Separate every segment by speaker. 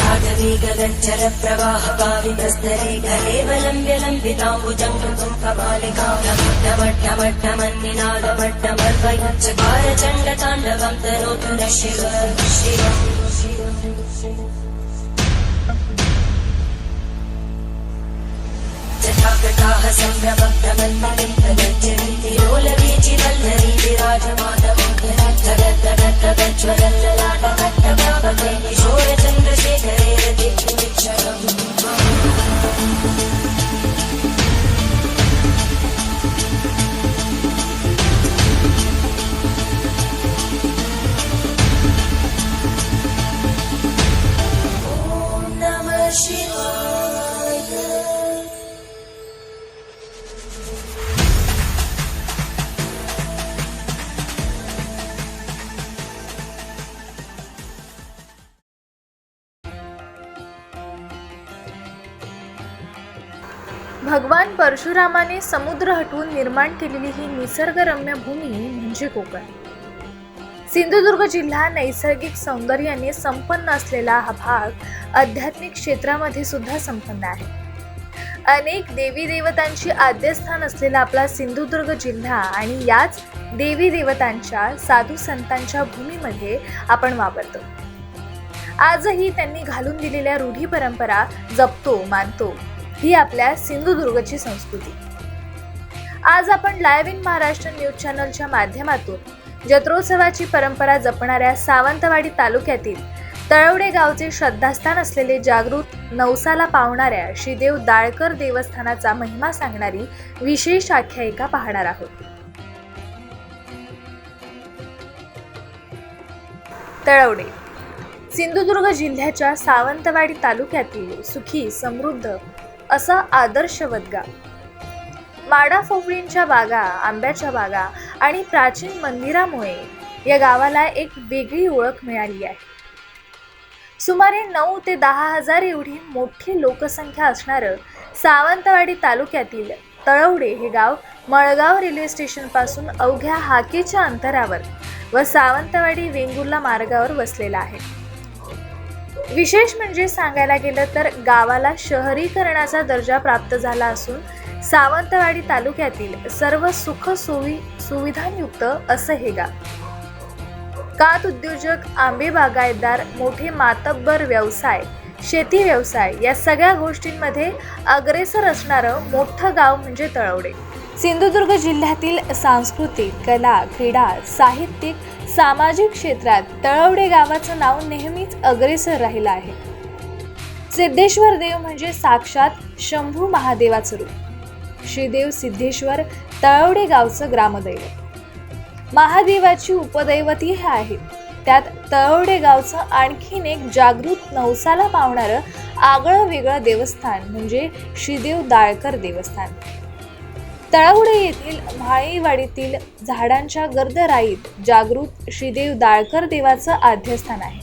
Speaker 1: राजवीगगज्जर प्रवाह पावितस्तरे गलेवलं व्यलम्बिताम्बुजं कृतं कपालिका डमट्टमट्टमन्निनादमट्टमर्वयुच्चकार चण्डताण्डवं तनोतु न शिव शिव जटाकटाः सम्भ्रमभ्रमन्मलिन्दगज्जन्ति लोलवीचिवल्लरी विराजमानवं किशोरचन्द्रशेखरे रतिक्षणम्
Speaker 2: परशुरामाने समुद्र हटवून निर्माण केलेली ही निसर्गरम्य भूमी म्हणजे कोकण. सिंधुदुर्ग जिल्हा नैसर्गिक सौंदर्याने संपन्न असलेला हा भाग आध्यात्मिक क्षेत्रामध्ये सुद्धा संपन्न आहे. अनेक देवी देवतांची आद्यस्थान असलेला आपला सिंधुदुर्ग जिल्हा आणि याच देवी देवतांच्या साधू संतांच्या भूमीमध्ये आपण वापरतो आजही त्यांनी घालून दिलेल्या रूढी परंपरा जपतो मानतो. ही आपल्या सिंधुदुर्गची संस्कृती. आज आपण लाईव्ह इन महाराष्ट्र न्यूज चॅनलच्या माध्यमातून जत्रोत्सवाची परंपरा जपणाऱ्या सावंतवाडी तालुक्यातील तळवडे गावचे श्रद्धास्थान असलेले जागृत नवसाला पावणाऱ्या श्रीदेव दाळकर देवस्थानाचा महिमा सांगणारी विशेष आख्यायिका पाहणार आहोत. तळवडे सिंधुदुर्ग जिल्ह्याच्या सावंतवाडी तालुक्यातील सुखी समृद्ध असा आदर्शवत गाव माडा फोफळींच्या बागा आंब्याच्या बागा आणि प्राचीन मंदिरामुळे या गावाला एक वेगळी ओळख मिळाली आहे. सुमारे नऊ ते दहा हजार एवढी मोठी लोकसंख्या असणारं सावंतवाडी तालुक्यातील तळवडे हे गाव मळगाव रेल्वे स्टेशनपासून अवघ्या हाकेच्या अंतरावर व सावंतवाडी वेंगुर्ला मार्गावर वसलेलं आहे. विशेष म्हणजे सांगायला गेलं तर गावाला शहरीकरणाचा दर्जा प्राप्त झाला असून सावंतवाडी तालुक्यातील सर्व सुख सोयी सुविधांयुक्त असं हे गाव. कात उद्योजक आंबे बागायतदार मोठे मातब्बर व्यवसाय शेती व्यवसाय या सगळ्या गोष्टींमध्ये अग्रेसर असणारं मोठं गाव म्हणजे तळवडे. सिंधुदुर्ग जिल्ह्यातील सांस्कृतिक कला क्रीडा साहित्यिक सामाजिक क्षेत्रात तळवडे गावाचं नाव नेहमीच अग्रेसर राहिलं आहे. सिद्धेश्वर देव म्हणजे साक्षात शंभू महादेवाचं रूप. श्रीदेव सिद्धेश्वर तळवडे गावचं ग्रामदैवत. महादेवाची उपदैवती हे आहेत. त्यात तळवडे गावचं आणखीन एक जागृत नवसाला पावणारं आगळं वेगळं देवस्थान म्हणजे श्रीदेव दाळकर देवस्थान. तळावडे येथील म्हाळेवाडीतील झाडांच्या गर्दराईत जागृत श्रीदेव दाळकर देवाचं आद्यस्थान आहे.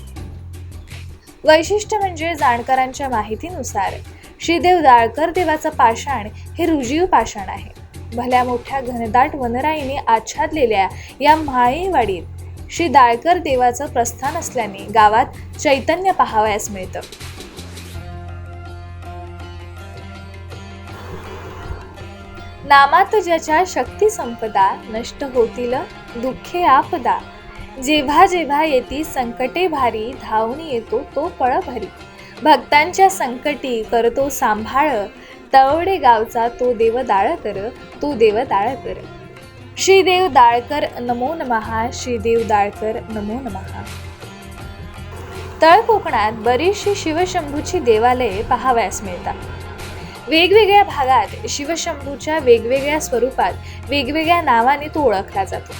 Speaker 2: वैशिष्ट्य म्हणजे जाणकारांच्या माहितीनुसार श्रीदेव दाळकर देवाचं पाषाण हे रुजीव पाषाण आहे. भल्या मोठ्या घनदाट वनराईने आच्छादलेल्या या म्हाळेवाडीत श्री दाळकर देवाचं प्रस्थान असल्याने गावात चैतन्य पाहावयास मिळतं. नामात ज्याच्या शक्ती संपदा नष्ट होतील दुःखे आपदा. जेव्हा जेव्हा येती संकटे भारी धावून येतो तो पळ भरी. भक्तांच्या संकटी करतो सांभाळ. तळवडे गावचा तो देव दाळकर तो देव दाळकर. श्रीदेव दाळकर नमो नमहा श्रीदेव दाळकर नमो नमहा तळ कोकणात बरीचशी शिवशंभूची देवालये पाहावयास मिळतात. वेगवेगळ्या भागात शिवशंभूच्या वेगवेगळ्या स्वरूपात वेगवेगळ्या नावाने तो ओळखला जातो.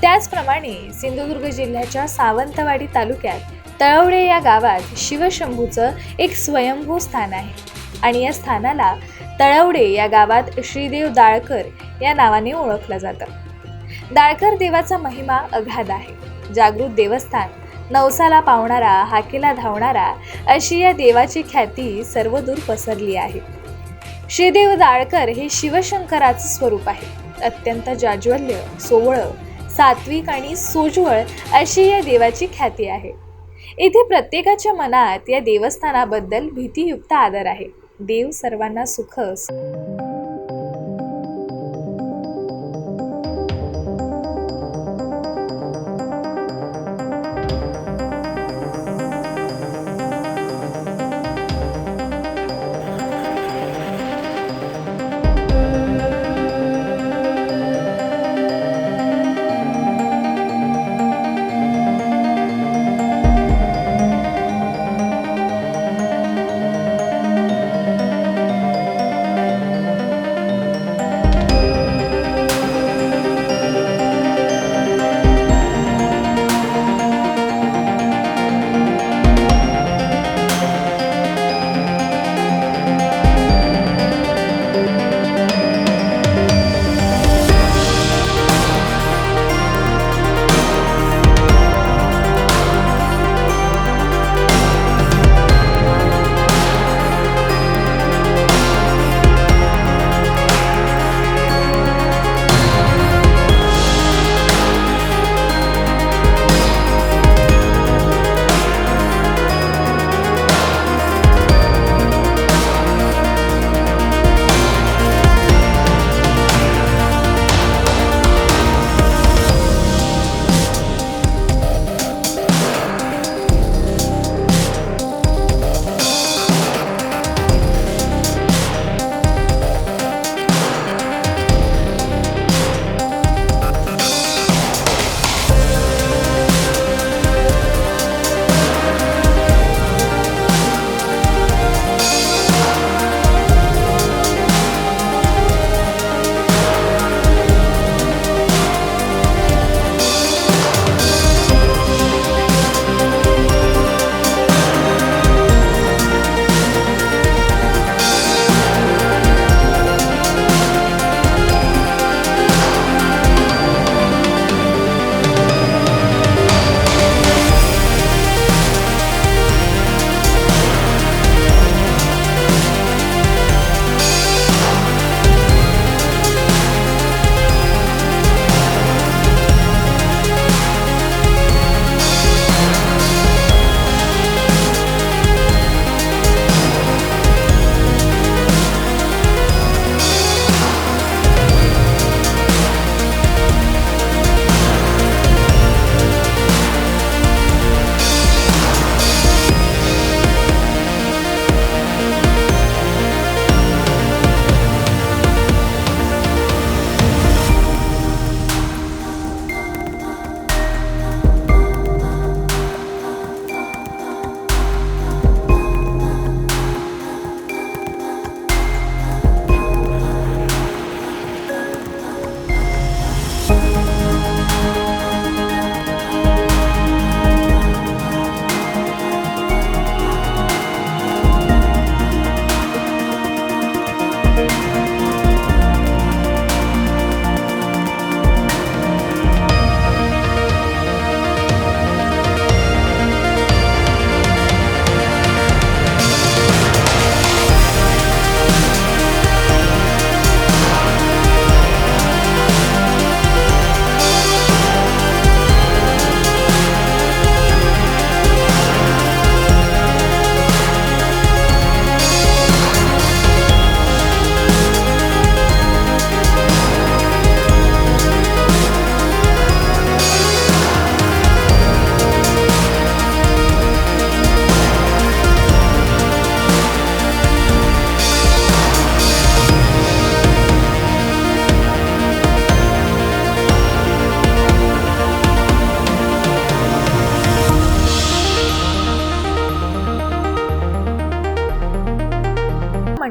Speaker 2: त्याचप्रमाणे सिंधुदुर्ग जिल्ह्याच्या सावंतवाडी तालुक्यात तळवडे या गावात शिवशंभूचं एक स्वयंभू स्थान आहे आणि या स्थानाला तळवडे या गावात श्रीदेव दाळकर या नावाने ओळखलं जातं. दाळकर देवाचा महिमा अगाध आहे. जागृत देवस्थान नवसाला पावणारा हाकेला धावणारा अशी या देवाची ख्याती सर्वदूर पसरली आहे. श्रीदेव दाळकर हे शिवशंकराचं स्वरूप आहे. अत्यंत जाज्वल्य सोवळं सात्विक आणि सोज्वळ अशी या देवाची ख्याती आहे. इथे प्रत्येकाच्या मनात या देवस्थानाबद्दल भीतीयुक्त आदर आहे. देव सर्वांना सुख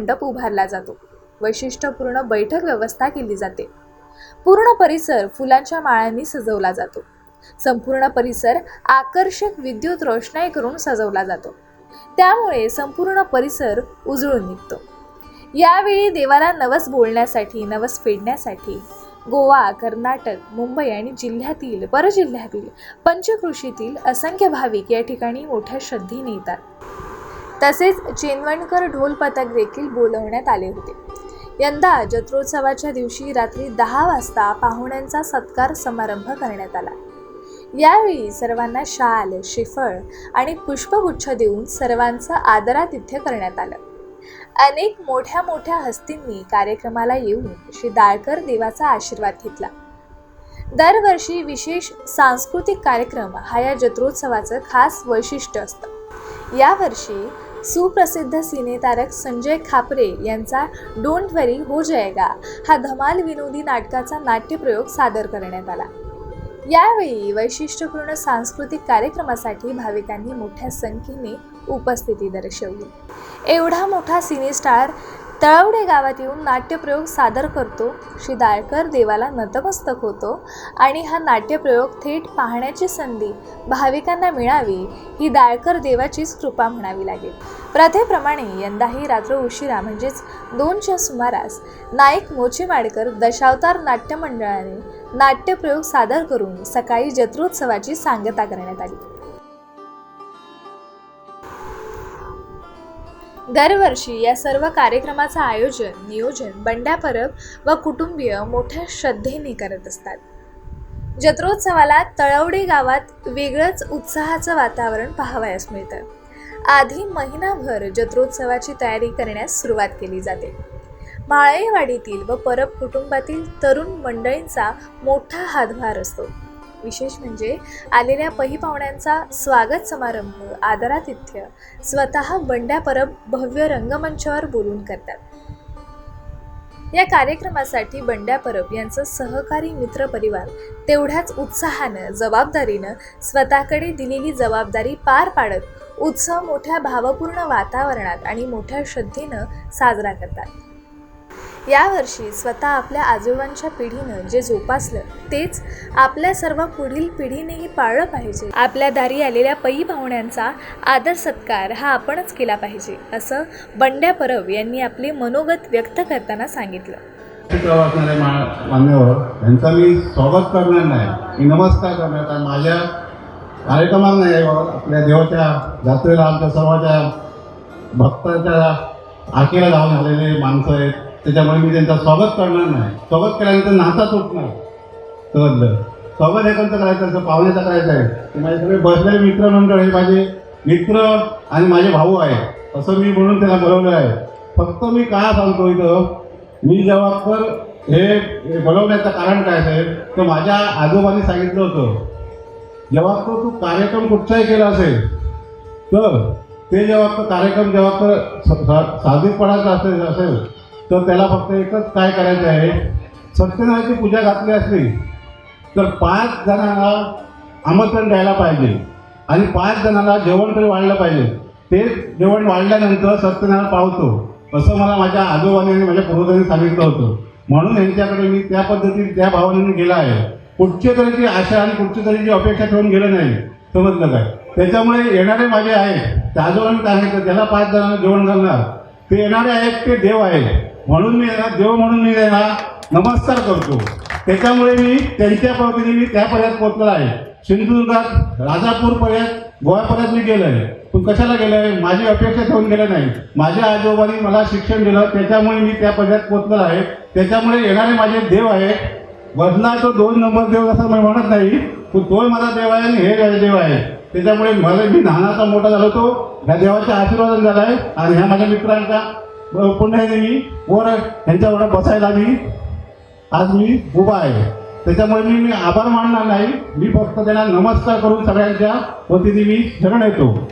Speaker 2: मंडप उभारला जातो. वैशिष्ट्यपूर्ण बैठक व्यवस्था केली जाते. पूर्ण परिसर फुलांच्या माळांनी सजवला जातो. संपूर्ण परिसर आकर्षक विद्युत रोषणाई करून सजवला जातो. त्यामुळे संपूर्ण परिसर उजळून निघतो. यावेळी देवाला नवस बोलण्यासाठी नवस फेडण्यासाठी गोवा कर्नाटक मुंबई आणि जिल्ह्यातील परजिल्ह्यातील पंचकृषीतील असंख्य भाविक या ठिकाणी मोठ्या श्रद्धेने येतात. तसेच चेनवणकर ढोल पथक देखील बोलवण्यात आले होते. यंदा जत्रोत्सवाच्या दिवशी रात्री दहा वाजता पाहुण्यांचा सत्कार समारंभ करण्यात आला. यावेळी सर्वांना शाल श्रीफळ आणि पुष्पगुच्छ देऊन सर्वांचं आदरातिथ्य करण्यात आलं. अनेक मोठ्या मोठ्या हस्तींनी कार्यक्रमाला येऊन श्री दाळकर देवाचा आशीर्वाद घेतला. दरवर्षी विशेष सांस्कृतिक कार्यक्रम हा या जत्रोत्सवाचं खास वैशिष्ट्य असतं. यावर्षी सुप्रसिद्ध सिनेतारक संजय खापरे यांचा डोंट वरी हो जाएगा हा धमाल विनोदी नाटकाचा नाट्यप्रयोग सादर करण्यात आला. यावेळी वैशिष्ट्यपूर्ण सांस्कृतिक कार्यक्रमासाठी भाविकांनी मोठ्या संख्येने उपस्थिती दर्शवली. एवढा मोठा सिनेस्टार तळवडे गावात येऊन नाट्यप्रयोग सादर करतो. श्री दाळकर देवाला नतमस्तक होतो आणि हा नाट्यप्रयोग थेट पाहण्याची संधी भाविकांना मिळावी ही दाळकर देवाचीच कृपा म्हणावी लागेल. प्रथेप्रमाणे यंदाही रात्र उशिरा म्हणजेच दोनच्या सुमारास नाईक मोचेमाडकर दशावतार नाट्यमंडळाने नाट्यप्रयोग सादर करून सकाळी जत्रोत्सवाची सांगता करण्यात आली. दरवर्षी या सर्व कार्यक्रमाचं आयोजन नियोजन बंड्या परब व कुटुंबीय मोठ्या श्रद्धेने करत असतात. जत्रोत्सवाला तळवडे गावात वेगळंच उत्साहाचं वातावरण पाहावयास मिळतं. आधी महिनाभर जत्रोत्सवाची तयारी करण्यास सुरुवात केली जाते. माळेवाडीतील व परब कुटुंबातील तरुण मंडळींचा मोठा हातभार असतो. विशेष म्हणजे आलेल्या पहिपाहुण्यांचा स्वागत समारंभ आदरातिथ्य स्वतः बंड्या परब भव्य रंगमंचावर बोलून करतात. या कार्यक्रमासाठी बंड्या परब यांचं सहकारी मित्र परिवार तेवढ्याच उत्साहानं जबाबदारीनं स्वतःकडे दिलेली जबाबदारी पार पाडत उत्सव मोठ्या भावपूर्ण वातावरणात आणि मोठ्या श्रद्धेनं साजरा करतात. यावर्षी स्वतः आपल्या आजोबांच्या पिढीनं जे जोपासलं तेच आपल्या सर्व पुढील पिढीनेही पाळलं पाहिजे. आपल्या दारी आलेल्या पई पाहुण्यांचा आदर सत्कार हा आपणच केला पाहिजे असं बंड्या परब यांनी आपले मनोगत व्यक्त करताना सांगितलं.
Speaker 3: मान्यवर यांचा मी स्वागत करणार नाही. मी नमस्कार करणार कारण माझ्या कार्यक्रमात नाही यावं आपल्या देवाच्या जात्रेला आमच्या सर्वांच्या भक्ताच्या आखेला जाऊन झालेले माणसं आहेत. त्याच्यामुळे मी त्यांचं स्वागत करणार नाही. स्वागत केल्यानंतर नाता तुटणार. समजलं? स्वागत हे कोणतं करायचं? असं पाहुण्याचं करायचं आहे. ते माझे सगळे बसलेले मित्रमंडळ हे माझे मित्र आणि माझे भाऊ आहे असं मी म्हणून त्यांना बोलवलं आहे. फक्त मी काय सांगतो इथं? मी जेव्हा हे हे बोलवण्याचं कारण काय साहेब? तर माझ्या आजोबांनी सांगितलं होतं. जेव्हा तो तू कार्यक्रम कुठचाही केला असेल तर ते जेव्हा कार्यक्रम जेव्हा स- साधिकपणाचा असेल असेल तर त्याला फक्त एकच काय करायचं आहे सत्यनारायणची पूजा घातली असली तर पाच जणांना आमंत्रण द्यायला पाहिजे. आणि पाच जणांना जेवण तरी वाढलं पाहिजे. ते जेवण वाढल्यानंतर सत्यनारायण पावतो. असं मला माझ्या आजोबांनी आणि माझ्या पूर्वजांनी सांगितलं होतं. म्हणून यांच्याकडे मी त्या पद्धतीने त्या भावनेने गेला आहे. कुठच्या तऱ्हेची आशा आणि कुठच्या तऱ्हेची अपेक्षा ठेवून गेलं नाही समजलं काय? त्याच्यामुळे येणारे माझे आहेत त्या आजोबांनी सांगितलं त्याला पाच जणांना जेवण घालणार ते येणारे आहेत ते देव आहेत. म्हणून मी यांना देव म्हणून मी त्यांना नमस्कार करतो. त्याच्यामुळे मी त्यांच्या पद्धतीने मी त्यापर्यंत पोचलेला आहे. सिंधुदुर्गात राजापूरपर्यंत गोव्यापर्यंत मी गेलो आहे पण कशाला गेलो आहे माझी अपेक्षा ठेवून गेलं नाही. माझ्या आजोबांनी मला शिक्षण दिलं त्याच्यामुळे मी त्या पर्यात पोचलेला आहे. त्याच्यामुळे येणारे माझे देव आहेत. बदला तो दोन नंबर देव असं मी म्हणत नाही पण तोही माझा देव आहे आणि हे माझे देव आहे. त्याच्यामुळे मला मी लहानाचा मोठा झालो तो ह्या देवाच्या आशीर्वाद झाला आहे. आणि ह्या माझ्या मित्रांचा अ, पुण्याने मी वर ह्यांच्यावर बसायला मी आज मी उभा आहे. त्याच्यामुळे मी मी आभार मानणार नाही. मी फक्त त्यांना नमस्कार करून सगळ्यांच्या वतीने मी शरण येतो.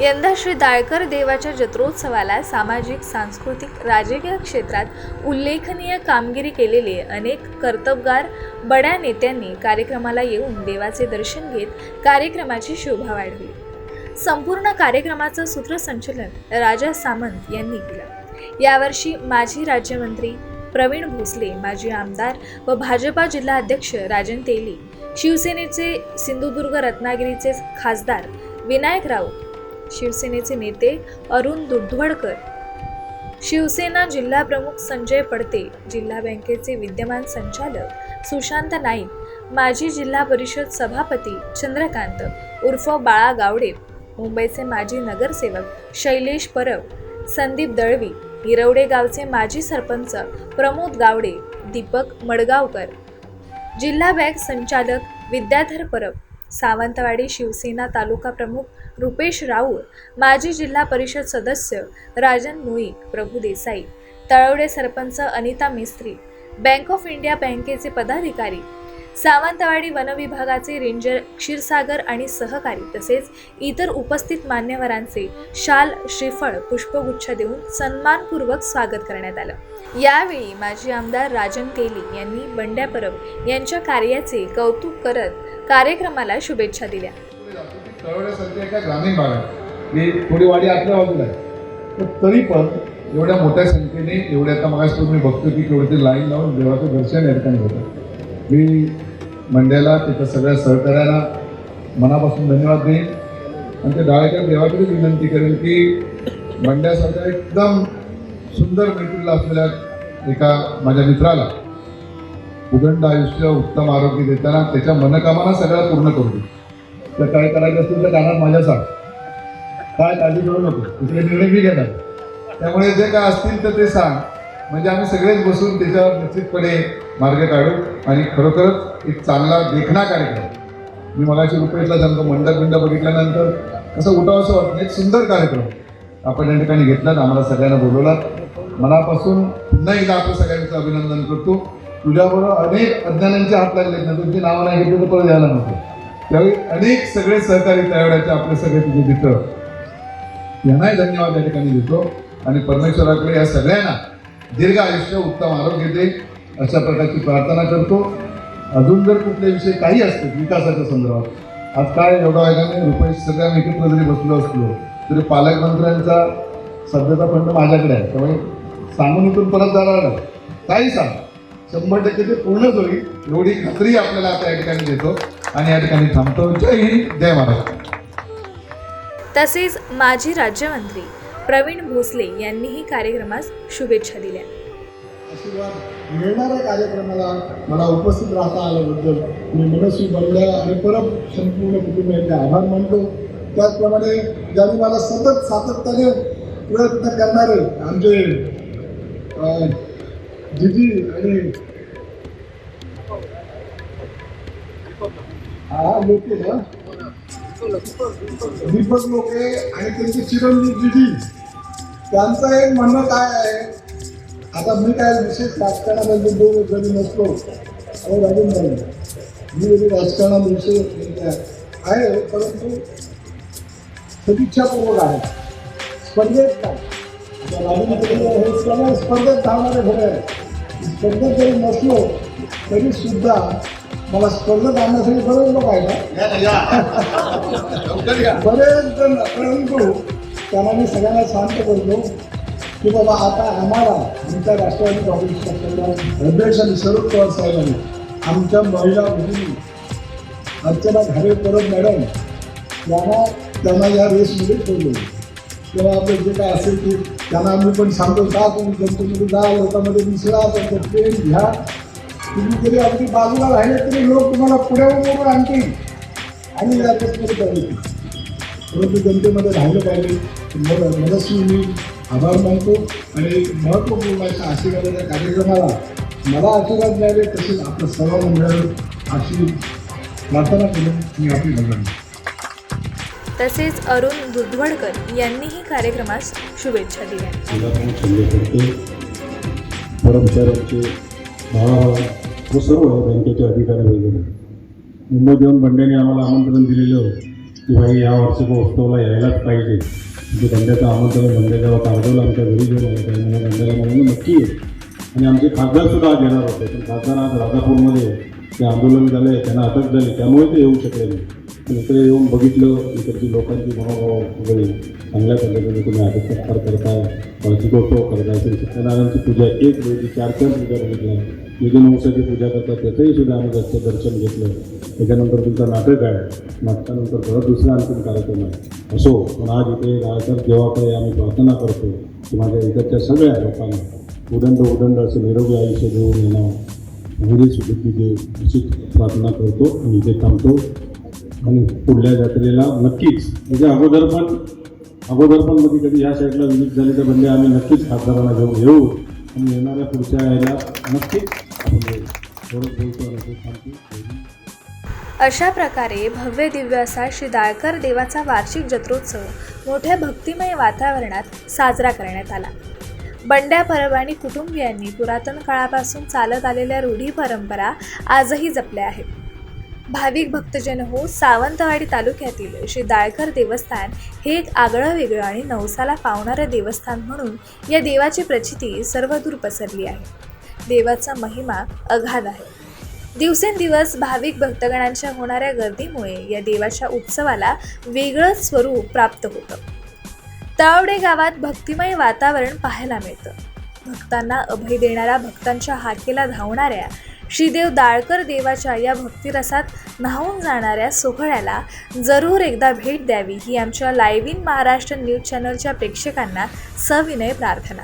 Speaker 2: यंदा श्री दाळकर देवाच्या जत्रोत्सवाला सामाजिक सांस्कृतिक राजकीय क्षेत्रात उल्लेखनीय कामगिरी केलेले अनेक कर्तबगार बड्या नेत्यांनी कार्यक्रमाला येऊन देवाचे दर्शन घेत कार्यक्रमाची शोभा वाढवली. संपूर्ण कार्यक्रमाचं सूत्रसंचलन राजा सामंत यांनी केलं. यावर्षी माजी राज्यमंत्री प्रवीण भोसले माजी आमदार व भाजपा जिल्हा अध्यक्ष राजन तेली शिवसेनेचे सिंधुदुर्ग रत्नागिरीचे खासदार विनायक राऊत शिवसेनेचे नेते अरुण दुधवडकर शिवसेना जिल्हा प्रमुख संजय पडते जिल्हा बँकेचे विद्यमान संचालक सुशांत नाईक माजी जिल्हा परिषद सभापती चंद्रकांत उर्फ बाळा गावडे मुंबईचे माजी नगरसेवक शैलेश परब संदीप दळवी हिरवडे गावचे माजी सरपंच प्रमोद गावडे दीपक मडगावकर. जिल्हा बँक संचालक विद्याधर परब सावंतवाडी शिवसेना तालुका प्रमुख रुपेश राऊळ माजी जिल्हा परिषद सदस्य राजन मुई Prabhu Desai Talawade sarpanch Anita Mistry bank of India बँकेचे पदाधिकारी सावंतवाडी वनविभागाचे रेंजर क्षीरसागर आणि सहकारी तसेच इतर उपस्थित मान्यवरांचे शाल श्रीफळ पुष्पगुच्छ देऊन सन्मानपूर्वक स्वागत करण्यात आलं. यावेळी माजी आमदार राजन तेली यांनी बंड्या परब यांच्या कार्याचे कौतुक करत कार्यक्रमाला शुभेच्छा दिल्या.
Speaker 4: ग्रामीण भागात तरी पण एवढ्या मोठ्या संख्येने एवढ्या आता मगाशी तुम्ही बघतो की केवढे ते लाईन लावून देवाचं दर्शन या ठिकाणी होतं. मी मंड्याला तिथं सगळ्या सहकार्याला मनापासून धन्यवाद देईन. आणि ते डाळेकर देवाकडेच विनंती करेन की मंड्यासारख्या एकदम सुंदर मैत्रीला असलेल्या एका माझ्या मित्राला उदंड आयुष्य उत्तम आरोग्य देताना त्याच्या मनकामना सगळ्या पूर्ण करू दे. तर काय करायचं असेल तर कानात माझ्या सांग काय काळजी करू नको. दुसरे निर्णय मी घेणार. त्यामुळे जे काय असतील तर ते सांग. म्हणजे आम्ही सगळेच बसून त्याच्यावर निश्चितपणे मार्ग काढू आणि खरोखरच एक चांगला देखणा कार्यक्रम. मी मगाशी रुपयेतला सांगतो मंडप बिंड बघितल्यानंतर असं उठावं असं वाटतं एक सुंदर कार्यक्रम. आपण या ठिकाणी घेतलात आम्हाला सगळ्यांना बोलवलात. मनापासून पुन्हा एकदा आपण सगळ्यांचं अभिनंदन करतो. तुझ्याबरोबर अनेक अज्ञानांचे हात लागले ना तुमची नावं नाही घेतली तर परत यायला नको. त्यावेळी अनेक सगळे सहकारी त्यावेळेचे आपले सगळे तिथे मित्र. यांनाही धन्यवाद या ठिकाणी देतो. आणि परमेश्वराकडे या सगळ्यांना दीर्घ आयुष्य उत्तम आरोग्य दे अशा प्रकारची प्रार्थना करतो. अजून जर कुठले विषय काही असतील विकासाच्या संदर्भात आज काय योगायोगाने रुपये सगळ्या एकत्र जरी बसलो असलो तरी पालकमंत्र्यांचा सध्याचा फंड माझ्याकडे आहे. त्यामुळे सांगून इथून परत जाणार काही सांग शंभर टक्के ते पूर्णच होईल एवढी खात्री आपल्याला आता या ठिकाणी देतो आणि या ठिकाणी थांबतो. जय हिंद जय महाराष्ट्र.
Speaker 2: तसेच माजी राज्यमंत्री प्रवीण भोसले यांनीही कार्यक्रमास शुभेच्छा दिल्या.
Speaker 5: आशीर्वाद मिळणाऱ्या कार्यक्रमाला मला उपस्थित राहता आल्याबद्दल मी मनस्वी बनल्या आणि परत संपूर्ण कुटुंबियांचे आभार मानतो. त्याचप्रमाणे ज्यांनी मला सतत सातत्याने प्रयत्न करणारे आमचे जिजी आणि हा लोक दीपक लोके आणि त्यांचे चिरंजीव जिजी त्यांचं एक म्हणणं काय आहे? आता मी काय विशेष राजकारणामध्ये दोन जरी नसतो अहो राजन भाई मी जरी राजकारणाविषयी आहे परंतु सदिच्छापूर्वक आहे. स्पर्धेत काय आता हे सगळं स्पर्धेत धावणारे घडे आहे. स्पर्धेत जरी नसलो तरी सुद्धा मला स्पर्धेत आणण्यासाठी बरेच लोक आहेत बरेच जण परंतु त्यांना मी सगळ्यांना शांत करतो की बाबा आता आम्हाला आमच्या राष्ट्रवादी काँग्रेस पक्षाच्या अध्यक्ष आणि शरद पवार साहेबांनी आमच्या महिला भगिनी अर्चना घारे परब मॅडम यांना त्यांना या रेसमध्ये ठेवले. तेव्हा आपलं जे काय असेल ते त्यांना आम्ही पण सांगतो जा तुम्ही जनतेमध्ये जा लोकांमध्ये मिसळा त्यांचं प्रेम घ्या. तुम्ही जरी अगदी बाजूला राहिले तरी लोक तुम्हाला पुढे उभं आणतील. आणि या केसमध्ये करतील परंतु जनतेमध्ये राहिलं पाहिजे. मला मनस्वी मी आभार मानतो. आणि महत्त्वपूर्ण अशा आशीर्वादाच्या कार्यक्रमाला मला आशीर्वाद मिळाले तसेच आपलं सर्वांना मिळालं. अशी प्रार्थना करून मी आपली भगवान
Speaker 2: तसेच अरुण दुधवडकर यांनीही कार्यक्रमास शुभेच्छा दिल्या.
Speaker 6: जिल्हा हे सर्व आहे सर्व बँकेचे अधिकारी वगैरे. मुंबई येऊन बंड्याने आम्हाला आमंत्रण दिलेलं की भाई या वार्षिक महोत्सवाला यायलाच पाहिजे. म्हणजे बंड्याचं आमंत्रण बंड्याच्या जेव्हा आमच्या घरी घेऊन आलं त्यामुळे बंड्याला म्हणून नक्की आहे आणि आमचे खासदारसुद्धा आज येणार होते. पण खासदार आज राजापूरमध्ये ते आंदोलन झाले त्यांना अटक झाली. त्यामुळे ते येऊ शकले नाही. इकडे येऊन बघितलं इकडची लोकांची मनोभाव वगैरे चांगल्या पद्धतीने तुम्ही आदर सत्कार करताय वार्षिकोत्सव करताय. श्री सत्यनारायणची पूजा एक वेळची चार चार पूजा बघितल्या विजयवंशाची पूजा करतात त्याचंही सुद्धा आम्ही जास्त दर्शन घेतलं. त्याच्यानंतर तुमचं नाटक आहे. नाटकानंतर परत दुसरा आणखीन कार्यक्रम आहे. असो पण आज इथे गायकर देवाकडे आम्ही प्रार्थना करतो की माझ्या इकडच्या सगळ्या लोकांना उदंड उदंड असं निरोगी आयुष्य देऊन येणं. म्हणजे सुखी दे अशी प्रार्थना करतो आणि इथे थांबतो. आणि पुढल्या जत्रेला नक्कीच म्हणजे अगोदर पण अगोदर पण कधी कधी ह्या साईडला विजिट झाली तर म्हणजे आम्ही नक्कीच खासदारांना घेऊन येऊ. आणि येणाऱ्या पुढच्या यायला नक्कीच
Speaker 2: अशा प्रकारे भव्य दिव्य असा श्री दाळकर देवाचा वार्षिक जत्रोत्सव मोठ्या भक्तिमय वातावरणात साजरा करण्यात आला. बंड्या परब आणि कुटुंबियांनी पुरातन काळापासून चालत आलेल्या रूढी परंपरा आजही जपल्या आहेत. भाविक भक्तजन हो सावंतवाडी तालुक्यातील श्री दाळकर देवस्थान हे एक आगळं वेगळं आणि नवसाला पावणारं देवस्थान म्हणून या देवाची प्रचिती सर्वदूर पसरली आहे. देवाचा महिमा अगाध आहे. दिवसेंदिवस भाविक भक्तगणांच्या होणाऱ्या गर्दीमुळे या देवाच्या उत्सवाला वेगळंच स्वरूप प्राप्त होतं. तावडे गावात भक्तिमय वातावरण पाहायला मिळतं. भक्तांना अभय देणाऱ्या भक्तांच्या हाकेला धावणाऱ्या श्रीदेव दाळकर देवाच्या या भक्तिरसात न्हावून जाणाऱ्या सोहळ्याला जरूर एकदा भेट द्यावी ही आमच्या लाईव्ह इन महाराष्ट्र न्यूज चॅनलच्या प्रेक्षकांना सविनय प्रार्थना.